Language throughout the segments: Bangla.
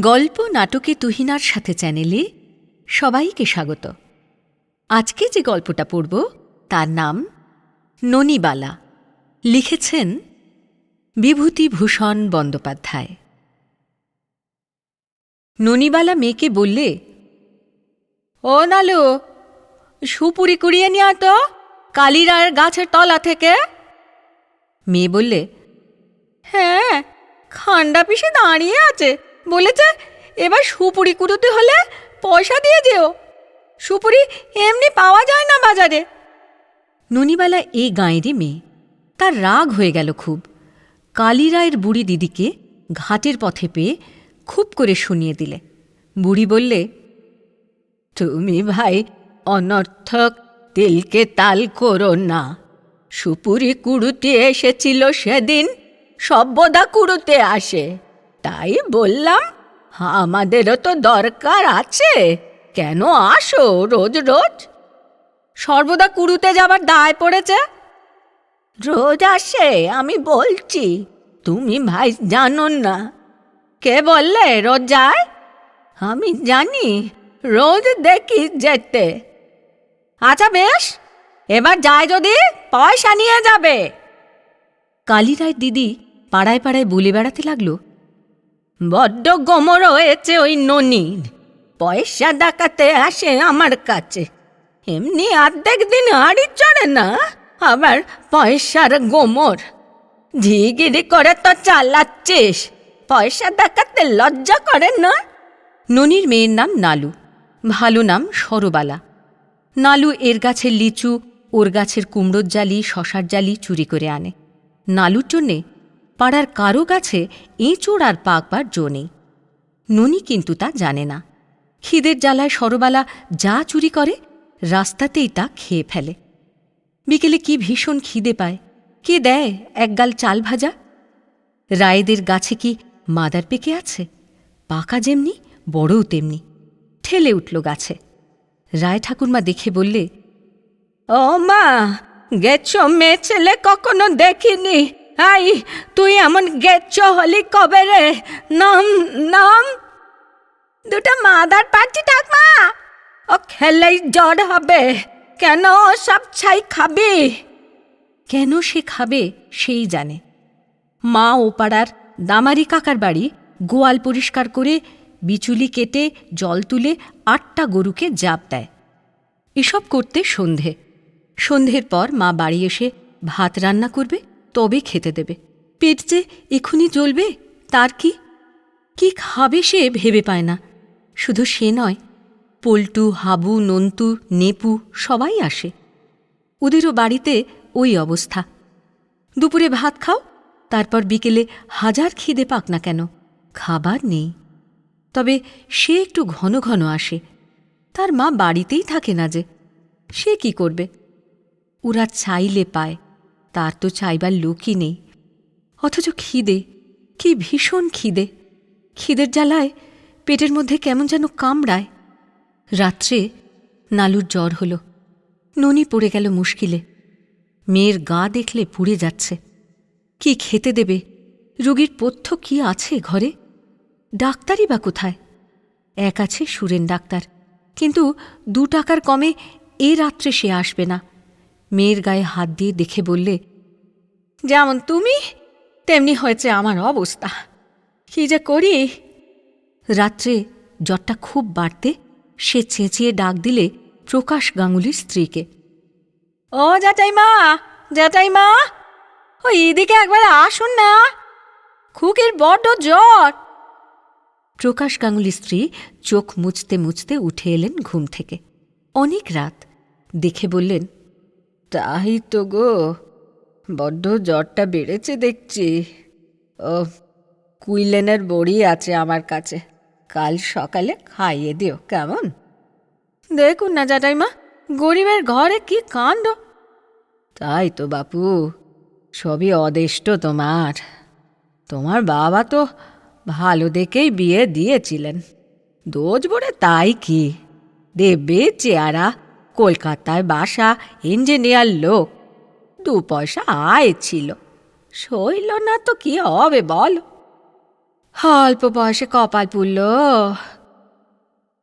গল্প নাটকে তুহিনার সাথে চ্যানেলে সবাইকে স্বাগত। আজকে যে গল্পটা পড়ব, তার নাম ননিবালা। লিখেছেন বিভূতিভূষণ বন্দ্যোপাধ্যায়। ননিবালা মেয়েকে বললে, ও নালু, সুপুরি কুড়িয়ে নিয়ে তো, কালিরায়ের গাছের তলা থেকে। মেয়ে বললে হ্যাঁ খান্ডা পিসে দাঁড়িয়ে আছে বলেছে এবার সুপুরি কুড়োতে হলে পয়সা দিয়ে যেও। সুপুরি এমনি পাওয়া যায় না বাজারে। ননিবালা এই গাঁয়েরই মেয়ে। তার রাগ হয়ে গেল খুব। কালীরায়ের বুড়ি দিদিকে ঘাটের পথে পেয়ে খুব করে শুনিয়ে দিলে। বুড়ি বললে, তুমি ভাই অনর্থক, তিলকে তাল করো না। সুপুরি কুড়ুতে এসেছিল সেদিন সব্যদা কুড়ুতে আসে। তাই বললাম, আমাদেরও তো দরকার আছে। কেন আসো রোজ রোজ? সর্বদা কুড়ুতে যাবার দায় পড়েছে। রোজ আসে, আমি বলছি, তুমি ভাই জানো না। কে বললে রোজ যায়? আমি জানি, রোজ দেখি যেতে। আচ্ছা বেশ, এবার যায় যদি, পয়সা নিয়ে যাবে। কালীরায় দিদি পাড়ায় পাড়ায় বলে বেড়াতে লাগল। বড্ড গোমর হয়েছে ওই ননির। পয়সা ডাকাতে আসে আমার কাছে। এমনি অর্ধেক দিন হাড়ি চড়ে না, আবার পয়সার গোমর। ঝিগিরি করে তো চালাচ্ছিস, পয়সা দেখাতে লজ্জা করে না? ননির মেয়ের নাম নালু, ভালো নাম সরবালা। নালু এর গাছের লিচু, ওর গাছের কুমড়োর জালি, শশার জালি চুরি করে আনে। নালুর জন্যে পাড়ার কারও গাছে এঁচোড় আর পাকবার জো নেই। ননি কিন্তু তা জানে না। খিদের জ্বালায় সরবালা যা চুরি করে, রাস্তাতেই তা খেয়ে ফেলে। বিকেলে কি ভীষণ খিদে পায়, কে দেয় একগাল চাল ভাজা? রায়েদের গাছে কি মাদার পেকে আছে? পাকা যেমনি, বড়ও তেমনি। ঠেলে উঠল গাছে। রায় ঠাকুরমা দেখে বললে, ও মা, গেছ মেয়ে ছেলে কখনো দেখিনি। আই, তুই এমন গেছ হলি কবে রে? নাম নাম? দুটা মাদার পাচ্ছি ঠাকমা ও খেলেই জ্বর হবে। কেন সব ছাই খাবি? কেন সে খাবে সেই জানে। মা ও পাড়ার দামারি কাকার বাড়ি গোয়াল পরিষ্কার করে বিচুলি কেটে জল তুলে আটটা গরুকে জাপ দেয়। এসব করতে সন্ধে। সন্ধের পর মা বাড়ি এসে ভাত রান্না করবে তবে খেতে দেবে। পেট যে এখুনি জ্বলবে, তার কি? কি খাবে সে ভেবে পায় না। শুধু সে নয়, পল্টু, হাবু, নন্তু, নেপু সবাই আসে। ওদেরও বাড়িতে ওই অবস্থা। দুপুরে ভাত খাও, তারপর বিকেলে হাজার খিদে পাক না কেন, খাবার নেই। তবে সে একটু ঘন ঘন আসে। তার মা বাড়িতেই থাকে না যে, সে কি করবে? ওরা চাইলে পায়। তার তো চাইবার লোকই নেই। অথচ খিদে, কি ভীষণ খিদে। খিদের জ্বালায় পেটের মধ্যে কেমন যেন কামড়ায়। রাত্রে নালুর জ্বর হল। ননি পড়ে গেল মুশকিলে। মেয়ের গা দেখলে পুড়ে যাচ্ছে। কি খেতে দেবে? রোগীর পথ্য কি আছে ঘরে? ডাক্তারই বা কোথায়? এক আছে সুরেন ডাক্তার। কিন্তু দু টাকার কমে এ রাত্রে সে আসবে না। মেয়ের গায়ে হাত দিয়ে দেখে বললে, যেমন তুমি, তেমনি হয়েছে আমার অবস্থা। কি যে করি? রাত্রে জ্বরটা খুব বাড়তে সে চেঁচিয়ে ডাক দিলে প্রকাশ গাঙ্গুলির স্ত্রীকে, ও জ্যাঠাইমা জ্যাঠাইমা, ও এদিকে একবার আসুন না। খুকির বড্ড জ্বর। প্রকাশ গাঙ্গুলির স্ত্রী চোখ মুছতে মুছতে উঠে এলেন ঘুম থেকে। অনেক রাত দেখে বললেন তাই তো গো। বড্ড জ্বরটা বেড়েছে দেখছি। ও, কুইলেনের বড়ি আছে আমার কাছে। কাল সকালে খাইয়ে দিও, কেমন? দেখুন না জ্যাঠাইমা গরিবের ঘরে কি কাণ্ড? তাই তো বাপু, সবই অদেষ্ট তোমার। তোমার বাবা তো ভালো দেখেই বিয়ে দিয়েছিলেন। দোজ বলে তাই কি? দেবে চেয়ারা কলকাতায় বাসা ইঞ্জিনিয়ার লোক। দু পয়সা আয় ছিল। সইল না তো কি হবে বল? অল্প বয়সে কপাল পুড়ল।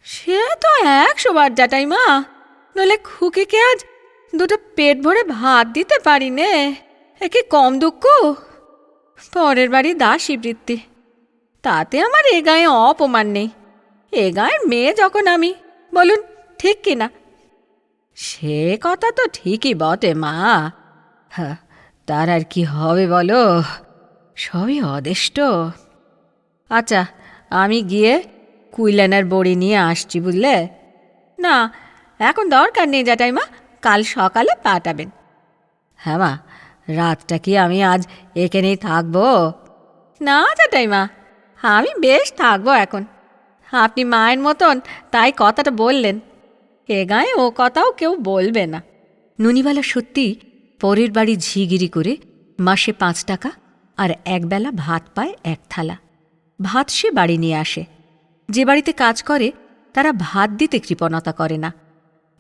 সে তো একশো বার জাটাই মা। নলে খুকিকে আজ দুটো পেট ভরে ভাত দিতে পারি নে এ কি কম দুঃখ? পরের বাড়ি দাসী বৃত্তি। তাতে আমার এ গায়ে অপমান নেই। এ গায়ের মেয়ে যখন আমি, বলুন ঠিক কি না সে কথা তো ঠিকই বটে, মা। হ্যাঁ তার আর কি হবে বলো? সবই অদেষ্ট। আচ্ছা আমি গিয়ে কুইলানার বড়ি নিয়ে আসছি, বুঝলে? না, এখন দরকার নেই জ্যাঠাইমা কাল সকালে পাঠাবেন। হ্যাঁ মা, রাতটা কি আমি আজ এখানেই থাকব? না জ্যাঠাইমা আমি বেশ থাকব এখন। আপনি মায়ের মতন তাই কথাটা বললেন। এ গায়ে, ও কথাও কেউ বলবে না। নুনিবালা সত্যি পরের বাড়ি ঝিগিরি করে মাসে পাঁচ টাকা আর একবেলা ভাত পায় এক থালা। ভাত সে বাড়ি নিয়ে আসে। যে বাড়িতে কাজ করে, তারা ভাত দিতে কৃপণতা করে না।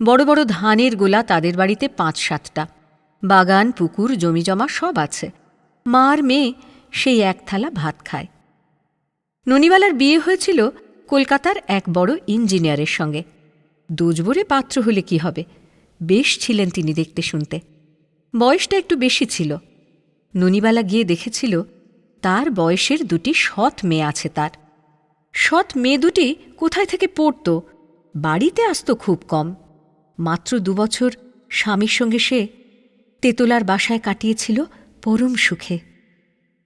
বড় বড় ধানের গোলা তাদের বাড়িতে পাঁচ সাতটা। বাগান, পুকুর জমিজমা সব আছে। মার মেয়ে সেই এক থালা ভাত খায়। ননিবালার বিয়ে হয়েছিল কলকাতার এক বড় ইঞ্জিনিয়ারের সঙ্গে। দুজবরে পাত্র হলে কি হবে? বেশ ছিলেন তিনি দেখতে শুনতে। বয়সটা একটু বেশি ছিল। ননিবালা গিয়ে দেখেছিল, তার বয়সের দুটি সৎ মেয়ে আছে তার। সৎ মেয়ে দুটি কোথায় থেকে পড়ত? বাড়িতে আসতো খুব কম। মাত্র দুবছর স্বামীর সঙ্গে সে তেতলার বাসায় কাটিয়েছিল পরম সুখে।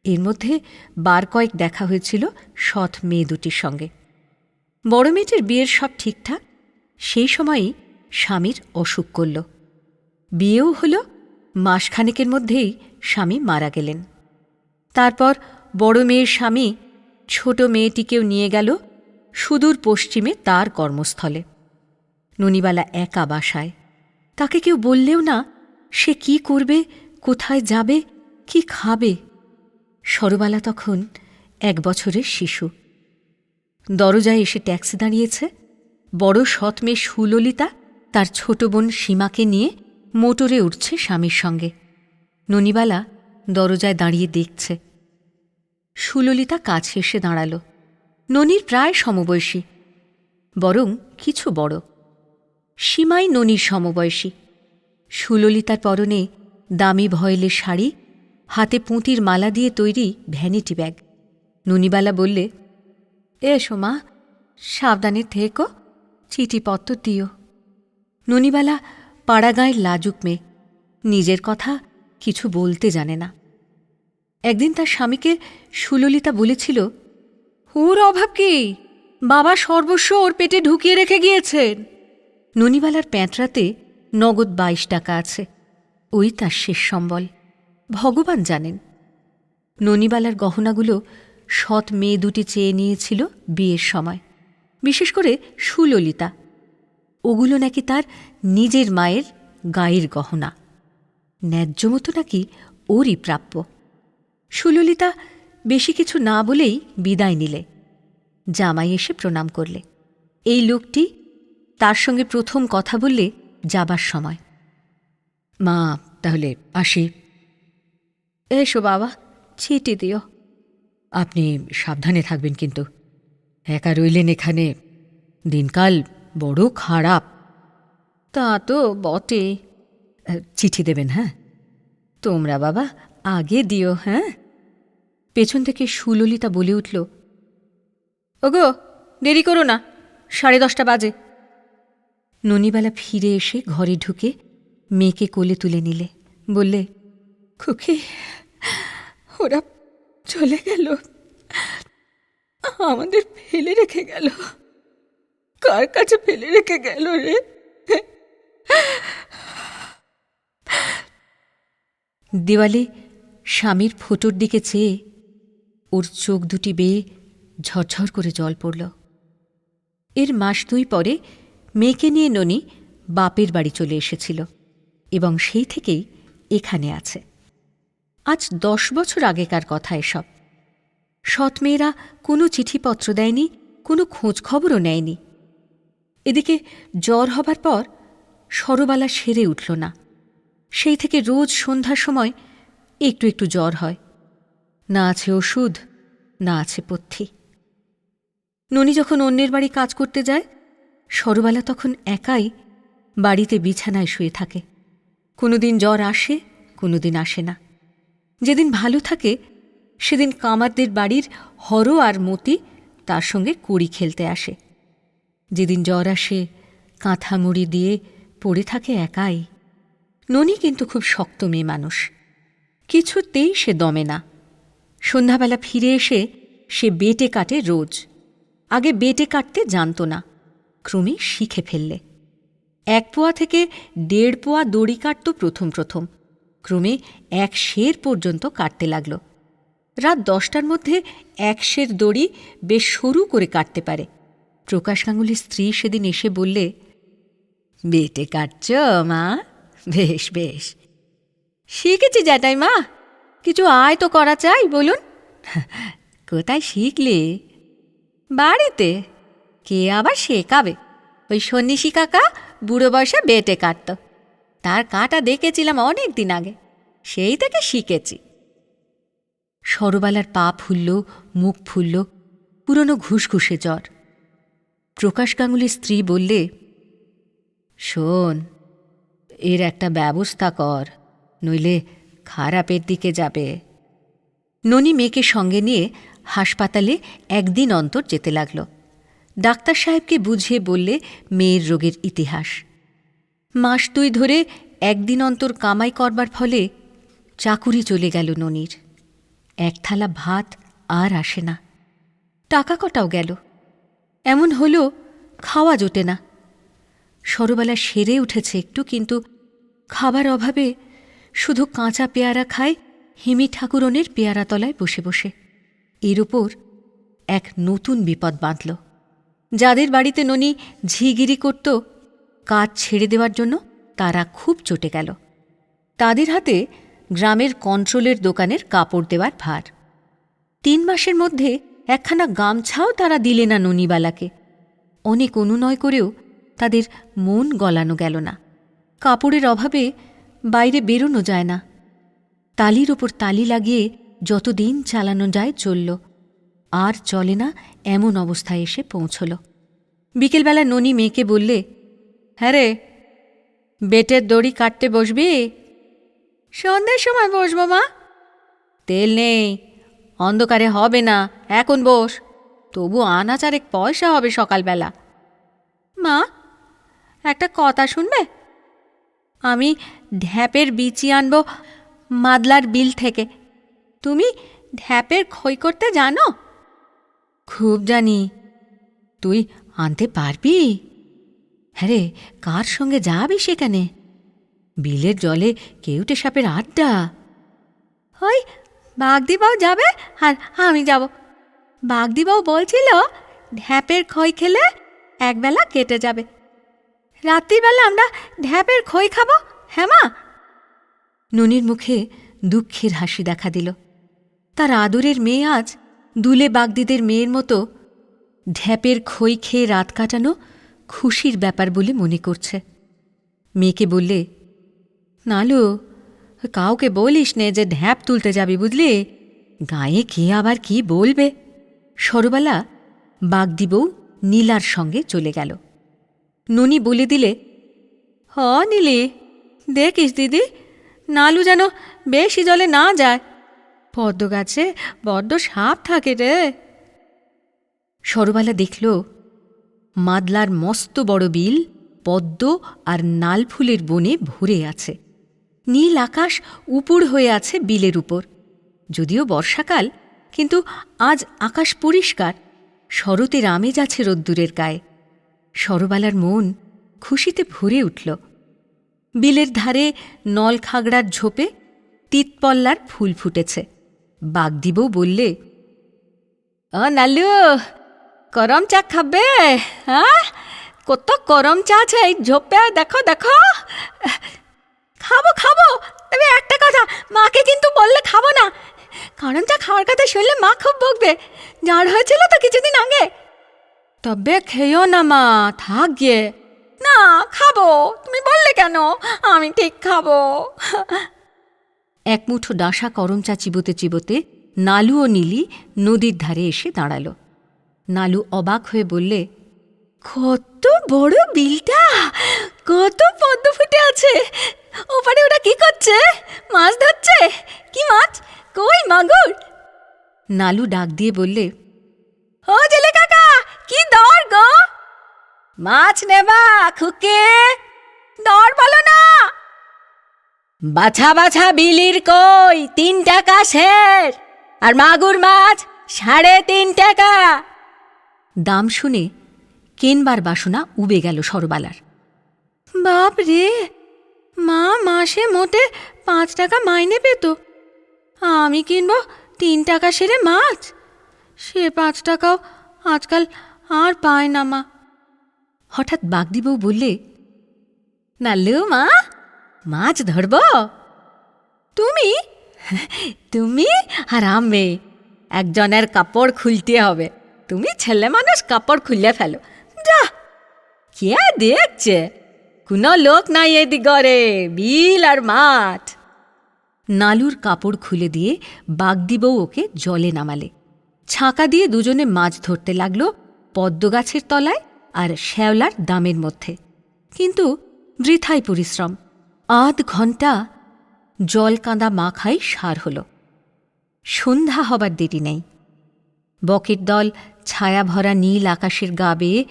এর মধ্যে বার কয়েক দেখা হয়েছিল সৎ মেয়ে দুটির সঙ্গে। বড় মেয়েটির বিয়ের সব ঠিকঠাক সেই সময়ই স্বামীর অসুখ করল। বিয়েও হল, মাসখানেকের মধ্যেই স্বামী মারা গেলেন। তারপর বড় মেয়ের স্বামী ছোট মেয়েটিকেও নিয়ে গেল সুদূর পশ্চিমে তার কর্মস্থলে। ননিবালা একা বাসায়। তাকে কেউ বললেও না, সে কি করবে, কোথায় যাবে, কি খাবে? সরবালা তখন এক বছরের শিশু। দরজায় এসে ট্যাক্সি দাঁড়িয়েছে। বড় সৎ মেয়ে সুললিতা তার ছোট বোন সীমাকে নিয়ে মোটরে উঠছে স্বামীর সঙ্গে। ননিবালা দরজায় দাঁড়িয়ে দেখছে। সুললিতা কাছে এসে দাঁড়াল। ননির প্রায় সমবয়সী, বরং কিছু বড়। সীমাই ননির সমবয়সী। সুললিতার পরনে দামি ভয়েলের শাড়ি, হাতে পুঁতির মালা দিয়ে তৈরি ভ্যানিটি ব্যাগ। ননিবালা বললে, এসো মা, সাবধানে থেকো চিঠিপত্র দিও। ননিবালা পাড়াগাঁয়ের লাজুক মেয়ে। নিজের কথা কিছু বলতে জানে না। একদিন তার স্বামীকে সুললিতা বলেছিল, ওর অভাব কি? বাবা সর্বস্ব ওর পেটে ঢুকিয়ে রেখে গিয়েছেন। ননিবালার প্যাঁটরাতে নগদ বাইশ টাকা আছে। ওই তার শেষ সম্বল। ভগবান জানেন। ননিবালার গহনাগুলো সৎ মেয়ে দুটি চেয়ে নিয়েছিল বিয়ের সময়। বিশেষ করে সুললিতা। ওগুলো নাকি তার নিজের মায়ের গায়ের গহনা। ন্যায্য মতো নাকি ওরই প্রাপ্য। সুললিতা বেশি কিছু না বলেই বিদায় নিলে। জামাই এসে প্রণাম করলে। এই লোকটি তার সঙ্গে প্রথম কথা বললে যাবার সময়। মা, তাহলে আসি। এসো বাবা, ছিটি দিও। আপনি সাবধানে থাকবেন কিন্তু। একা রইলেন এখানে। দিনকাল বড় খারাপ। তা তো বটে। চিঠি দেবেন হ্যাঁ? তোমরা বাবা, আগে দিও হ্যাঁ? পেছন থেকে সুললিতা বলে উঠল, ওগো, দেরি করো না, সাড়ে দশটা বাজে। ননিবালা ফিরে এসে ঘরে ঢুকে মেয়েকে কোলে তুলে নিলে, বললে, খুকি, ওরা চলে গেল। আমাদের ফেলে রেখে গেল। কার কাছে ফেলে রেখে গেল রে? দেওয়ালে স্বামীর ফোটোর দিকে চেয়ে ওর চোখ দুটি বেয়ে ঝরঝর করে জল পড়ল। এর মাস দুই পরে মেয়েকে নিয়ে ননি বাপের বাড়ি চলে এসেছিল এবং সেই থেকেই এখানে আছে। আজ দশ বছর আগেকার কথা এসব। সৎ মেয়েরা কোনো চিঠিপত্র দেয়নি, কোনো খোঁজ খবরও নেয়নি। এদিকে জ্বর হবার পর সরবালা সেরে উঠল না। সেই থেকে রোজ সন্ধ্যার সময় একটু একটু জ্বর হয়। না আছে ওষুধ, না আছে পথ্যি। ননি যখন অন্যের বাড়ি কাজ করতে যায়, সরবালা তখন একাই বাড়িতে বিছানায় শুয়ে থাকে। কোনোদিন জ্বর আসে কোনোদিন আসে না। যেদিন ভালো থাকে সেদিন কামারদের বাড়ির হর আর মতি তার সঙ্গে কুড়ি খেলতে আসে। যেদিন জ্বর আসে, কাঁথা মুড়ি দিয়ে পড়ে থাকে একাই। ননি কিন্তু খুব শক্ত মেয়ে মানুষ। কিছুতেই সে দমে না। সন্ধ্যাবেলা ফিরে এসে সে বেটে কাটে রোজ। আগে বেটে কাটতে জানত না, ক্রমে শিখে ফেললে। এক পোয়া থেকে দেড় পোয়া দড়ি কাটত প্রথম প্রথম। ক্রমে এক শের পর্যন্ত কাটতে লাগল। রাত দশটার মধ্যে এক শের দড়ি বেশ সরু করে কাটতে পারে। প্রকাশ গাঙ্গুলির স্ত্রী সেদিন এসে বললে, বেটে কাটছ, মা? বেশ বেশ। শিখেছি জ্যাটাই মা। কিছু আয় তো করা চাই, বলুন। কোথায় শিখলে? বাড়িতে। কে আবার শেখাবে? ওই সন্ন্যাসী কাকা বুড়ো বয়সে বেটে কাটত। তার কাটা দেখেছিলাম অনেক দিন আগে। সেই থেকে শিখেছি। সরবালার পা ফুলল, মুখ ফুলল, পুরনো ঘুষঘুষে জ্বর। প্রকাশ গাঙ্গুলির স্ত্রী বললে, শোন, এর একটা ব্যবস্থা কর, নইলে খারাপের দিকে যাবে। ননি মেয়েকে সঙ্গে নিয়ে হাসপাতালে একদিন অন্তর যেতে লাগল। ডাক্তার সাহেবকে বুঝিয়ে বললে মেয়ের রোগের ইতিহাস। মাস দুই ধরে একদিন অন্তর কামাই করবার ফলে চাকুরি চলে গেল ননির। এক থালা ভাত আর আসে না। টাকা কটাও গেল। এমন হলো খাওয়া জোটে না। সরবেলা সেরে উঠেছে একটু, কিন্তু খাবার অভাবে শুধু কাঁচা পেয়ারা খায় হিমি ঠাকুরনের পেয়ারা তলায় বসে বসে। এর উপর এক নতুন বিপদ বাঁধল। যাদের বাড়িতে ননি ঝিগিরি করত কাজ ছেড়ে দেওয়ার জন্য তারা খুব চটে গেল। তাদের হাতে গ্রামের কন্ট্রোলের দোকানের কাপড় দেওয়ার ভার। তিন মাসের মধ্যে একখানা গামছাও তারা দিলে না ননিবালাকে। অনেক অনুনয় করেও তাদের মন গলানো গেল না। কাপড়ের অভাবে বাইরে বেরোনো যায় না। তালির ওপর তালি লাগিয়ে যতদিন চালানো যায় চলল। আর চলে না এমন অবস্থায় এসে পৌঁছল। বিকেলবেলা ননি মেয়েকে বললে হ্যাঁ রে, বেটের দড়ি কাটতে বসবি? সন্ধ্যের সময় বসবো মা তেল নেই, অন্ধকারে হবে না, এখন বস। তবু আনা চারেক পয়সা হবে সকালবেলা। মা, একটা কথা শুনবে? আমি ঢ্যাপের বিচি আনব মাদলার বিল থেকে। তুমি ঢ্যাপের খই করতে জানো? খুব জানি। তুই আনতে পারবি? হ্যাঁ রে কার সঙ্গে যাবি সেখানে? বিলের জলে কেউটে সাপের আড্ডা। ওই, বাগদিবাও যাবে? আর আমি যাব। বাগদিবাও বলছিল, ঢ্যাপের খই খেলে একবেলা কেটে যাবে। রাত্রিবেলা আমরা ঢ্যাপের খই খাব হ্যাঁ মা? ননির মুখে দুঃখের হাসি দেখা দিল। তার আদরের মেয়ে আজ দুলে বাগদিদের মেয়ের মতো ঢ্যাপের খই খেয়ে রাত কাটানো খুশির ব্যাপার বলে মনে করছে। মেয়েকে বললে নালু, কাউকে বলিস নে যে ঢ্যাপ তুলতে যাবি বুঝলি? গায়ে কে আবার কি বলবে? সরবালা বাগদিবউ নীলার সঙ্গে চলে গেল। ননি বলে দিলে, হ নীলি, দেখিস দিদি, নালু যেন বেশি জলে না যায়। পদ্ম গাছে বড্ড সাপ থাকে রে। সরবালা দেখল, মাদলার মস্ত বড় বিল পদ্ম আর নাল ফুলের বনে ভরে আছে। নীল আকাশ উপুর হয়ে আছে বিলের উপর। যদিও বর্ষাকাল, কিন্তু আজ আকাশ পরিষ্কার শরতের আমেজ আছে রোদ্দুরের গায়ে। সরবালার মন খুশিতে ভরে উঠল। বিলের ধারে নলখাগড়ার ঝোপে তিতপল্লার ফুল ফুটেছে। বাগদিবও বললে, ও নাল্লু, গরম চা খাবে? হ্যাঁ? কত করম চা আছে এই ঝোপে, দেখো দেখো। খাব খাব। তবে একটা কথা, মাকে কিন্তু বললে খাব না। গরম চা খাওয়ার কথা শুনলে মা খুব বকবে। জ্বর হয়েছিল তো কিছুদিন আগে। তবে খেয়েও না মা, থাক গিয়ে। না, খাব। তুমি বললে কেন? আমি ঠিক খাব। এক মুঠো ডাসা করম চা চিবোতে চিবোতে নালু ও নীলি নদীর ধারে এসে দাঁড়াল। নালু অবাক হয়ে বললে, কত বড় বিলটা! কত পদ্ম ফুটে আছে! ওপারে ওরা কি করছে? মাছ ধরছে? কি মাছ? কই মাগুর? নালু ডাক দিয়ে বললে, ও জেলে কাকা, কি দর গো? মাছ নেবা, খুকে। দর বলো না। বাছা বাছা, বিলির কই? তিন টাকা শের। আর মাগুর মাছ, সাড়ে তিন টাকা। দাম শুনে কেনবার বাসনা উবে গেল সরবালার। বাপ রে মা মাসে মোটে পাঁচ টাকা মাইনে পেত। আমি কিনবো তিন টাকা সেরে মাছ। সে পাঁচ টাকাও আজকাল আর পায় না মা। হঠাৎ বাগদিবউ বললে নাল্লু মা, মাছ ধরব? তুমি? তুমি আর আমি। একজনের কাপড় খুলতে হবে। তুমি ছেলে মানুষ কাপড় খুলে ফেলো। যা, কে দেখছে? কোনো লোক নাই এদিগরে বিল আর মাঠ। নালুর কাপড় খুলে দিয়ে বাগদিবউ ওকে জলে নামালে। ছাঁকা দিয়ে দুজনে মাছ ধরতে লাগল পদ্মগাছের তলায় আর শ্যাওলার দামের মধ্যে। কিন্তু বৃথাই পরিশ্রম। আধ ঘণ্টা জল কাঁদা মাখাই সার হল। সন্ধ্যা হবার দেরি নেই। বকের দল ছায়া ভরা নীল আকাশের গা বেয়ে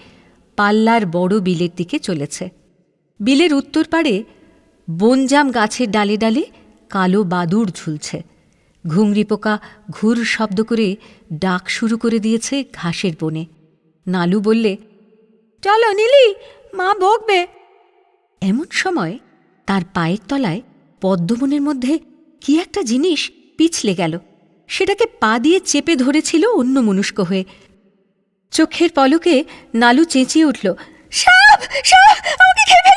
পাল্লার বড় বিলের দিকে চলেছে। বিলের উত্তর পাড়ে বনজাম গাছের ডালে ডালে কালো বাদুড় ঝুলছে। ঘুংরি পোকা ঘুর শব্দ করে ডাক শুরু করে দিয়েছে ঘাসের বনে। নালু বললে, চলো নীলি, মা বকবে এমন সময় তার পায়ের তলায় পদ্মবনের মধ্যে কি একটা জিনিস পিছলে গেল। সেটাকে পা দিয়ে চেপে ধরেছিল অন্য মনুষ্ক হয়ে। চোখের পলকে নালু চেঁচিয়ে উঠল, সাপ! সাপ! আমাকে ওমা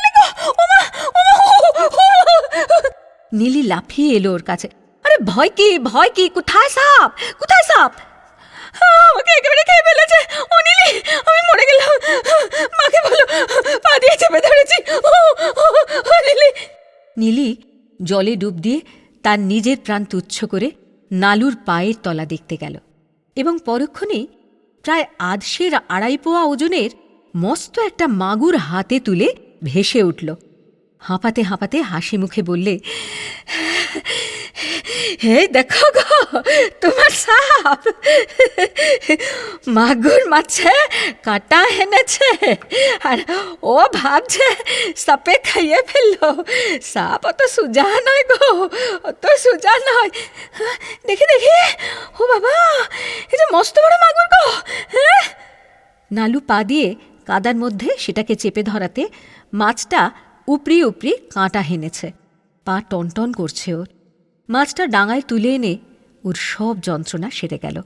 নীলি লাফিয়ে এলো ওর কাছে। আরে ভয় কি ভয় কি? কোথায় সাপ? কোথায় সাপ? আমাকে একেবারে খেয়ে ফেলেছে। ও নীলি, আমি মরে গেলাম। মাকে বলো, পা দিয়ে চেপে ধরেছি। নীলি। নীলি জলে ডুব দিয়ে তার নিজের প্রাণ তুচ্ছ করে নালুর পায়ের তলা দেখতে গেল। এবং পরক্ষণেই প্রায় আধশের আড়াই পোয়া ওজনের মস্ত একটা মাগুর হাতে তুলে ভেসে উঠল। হাঁপাতে হাঁপাতে হাসি মুখে বললে, হে, দেখো গো, তোমার সাপ! মাগুর মাছে কাটা এনেছে। আর ও ভাবছে সাপে খাইয়ে ফেলল। সাপ অত সুজা নয় গো, অত সুজা নয়। দেখি দেখি। ও বাবা এই যে মস্ত বড় মাগুর গো হ্যাঁ? নালু পা দিয়ে কাদার মধ্যে সেটাকে চেপে ধরাতে মাছটা উপরি উপরি কাঁটা হেনেছে। পা টনটন করছে ওর। মাছটা ডাঙায় তুলে এনে ওর সব যন্ত্রণা সেরে গেল।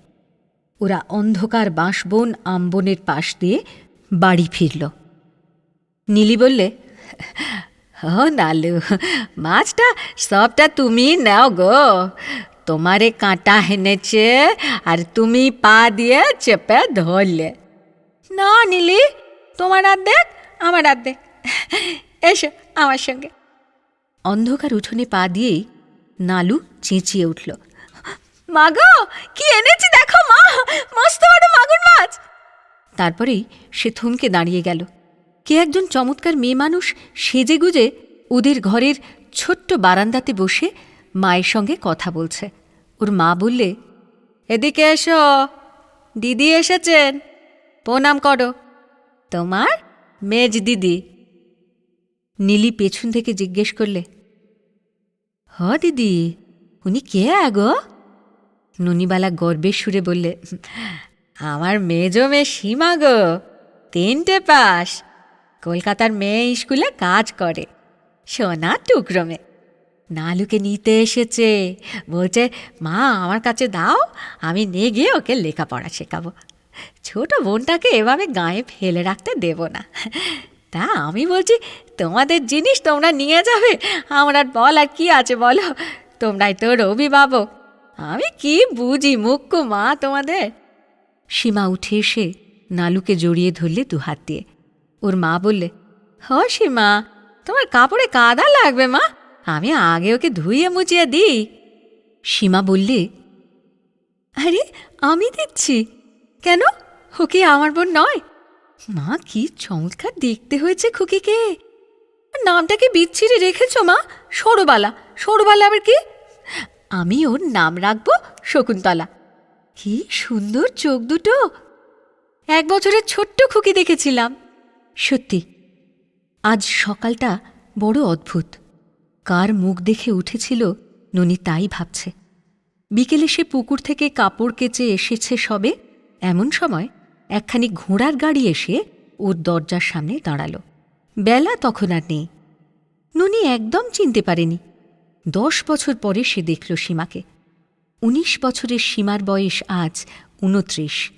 ওরা অন্ধকার বাঁশবন আমবনের পাশ দিয়ে বাড়ি ফিরল। নীলি বললে, ও নালু, মাছটা সবটা তুমি নাও গো। তোমারে কাঁটা হেনেছে আর তুমি পা দিয়ে চেপে ধরলে। না নীলি, তোমার আর দেখ, আমার অর্ধেক এসো আমার সঙ্গে। অন্ধকার উঠোনে পা দিয়েই নালু চেঁচিয়ে উঠল। মাগো কি এনেছি দেখো মা মস্ত বড় মাগুর মাছ। তারপরেই সে থমকে দাঁড়িয়ে গেল। কে একজন চমৎকার মেয়ে মানুষ সেজে গুজে ওদের ঘরের ছোট্ট বারান্দাতে বসে মায়ের সঙ্গে কথা বলছে। ওর মা বললে এদিকে এসো দিদি এসেছেন প্রণাম করো। তোমার মেজ দিদি নীলি পেছন থেকে জিজ্ঞেস করলে, হ, দিদি, উনি কে আগো? ননিবালা গর্বের সুরে বললে, আমার মেজো মেয়ে সীমা গো, তিনটে পাস। কলকাতার মেয়ে স্কুলে কাজ করে, সোনা টুকরো মেয়ে নালুকে নিতে এসেছে, বলছে, মা, আমার কাছে দাও, আমি নিয়ে গিয়ে ওকে লেখাপড়া শেখাবো। ছোট বোনটাকে এভাবে গায়ে ফেলে রাখতে দেব না। তা আমি বলছি, তোমাদের জিনিস তোমরা নিয়ে যাবে? আমার আর বল আর কি আছে বলো? তোমরাই তো অভিভাবক আমি কি বুঝি মুক্কু মা তোমাদের? সীমা উঠে এসে নালুকে জড়িয়ে ধরলে দু হাত দিয়ে। ওর মা বললে, হ সীমা, তোমার কাপড়ে কাদা লাগবে মা। আমি আগে ওকে ধুইয়ে মুচিয়ে দিই। সীমা বললে, আরে, আমি দিচ্ছি। কেন? ওকে আমার বোন নয়? মা, কি চমৎকার দেখতে হয়েছে খুকিকে। নামটাকে বিচ্ছিরি রেখেছ মা? সরবালা। সরবালা আবার কি? আমি ওর নাম রাখব শকুন্তলা। কি সুন্দর চোখ দুটো। এক বছরের ছোট্ট খুকি দেখেছিলাম। সত্যি, আজ সকালটা বড় অদ্ভুত। কার মুখ দেখে উঠেছিল ননি তাই ভাবছে। বিকেলে সে পুকুর থেকে কাপড় কেচে এসেছে সবে, এমন সময় একখানি ঘোড়ার গাড়ি এসে ওর দরজার সামনে দাঁড়াল। বেলা তখন আর নেই। ননি একদম চিনতে পারেনি। দশ বছর পরে সে দেখল সীমাকে। উনিশ বছরের সীমার বয়স আজ উনত্রিশ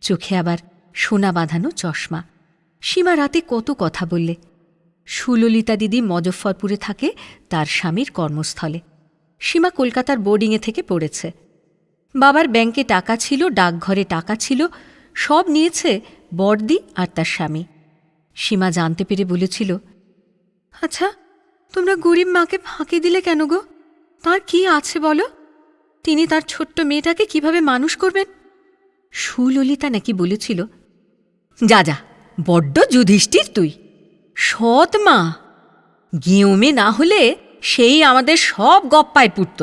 চোখে আবার সোনা বাঁধানো চশমা। সীমা রাতে কত কথা বললে। সুললিতা দিদি মজফ্ফরপুরে থাকে তার স্বামীর কর্মস্থলে। সীমা কলকাতার বোর্ডিংয়ে থেকে পড়েছে। বাবার ব্যাংকে টাকা ছিল, ডাকঘরে টাকা ছিল সব নিয়েছে বর্দি আর তার স্বামী। সীমা জানতে পেরে বলেছিল আচ্ছা তোমরা গরিব মাকে ফাঁকি দিলে কেন গো? তার কি আছে বলো? তিনি তার ছোট্ট মেয়েটাকে কীভাবে মানুষ করবেন? সুললিতা নাকি বলেছিল, যা যা, বড্ড যুধিষ্ঠির তুই, সৎ মা। গিয়মে না হলে সেই আমাদের সব গপ্পায় পুড়ত।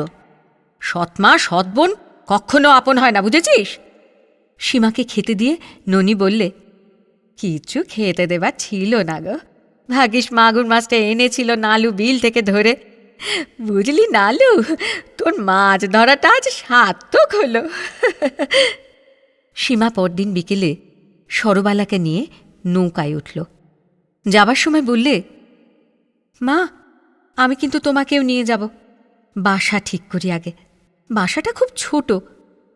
সৎমা সৎ বোন কখনো আপন হয় না, বুঝেছিস? সীমাকে খেতে দিয়ে ননি বললে কিচ্ছু খেতে দেবার ছিল না গো। ভাগিস মাগুর মাছটা এনেছিল নালু বিল থেকে ধরে। বুঝলি নালু, তোর মাছ ধরাটা আজ সার্থক হলো। সীমা পরদিন বিকেলে সরবালাকে নিয়ে নৌকায় উঠল। যাবার সময় বললে, মা, আমি কিন্তু তোমাকেও নিয়ে যাব। বাসা ঠিক করি আগে। বাসাটা খুব ছোট,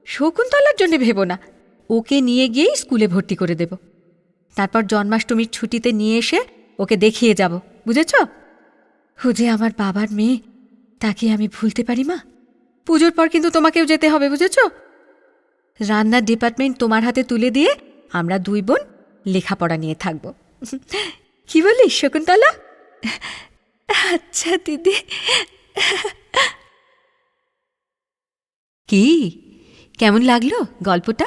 শকুন্তলার জন্য ভেবো না। ওকে নিয়ে গিয়েই স্কুলে ভর্তি করে দেব। তারপর জন্মাষ্টমীর ছুটিতে নিয়ে এসে ওকে দেখিয়ে যাব, বুঝেছ? ও যে আমার বাবার মেয়ে তাকে আমি ভুলতে পারি মা? পুজোর পর কিন্তু তোমাকেও যেতে হবে, বুঝেছ? রান্নার ডিপার্টমেন্ট তোমার হাতে তুলে দিয়ে আমরা দুই বোন লেখাপড়া নিয়ে থাকব। কি বলিস শকুন্তলা? আচ্ছা দিদি। কি? কেমন লাগল গল্পটা?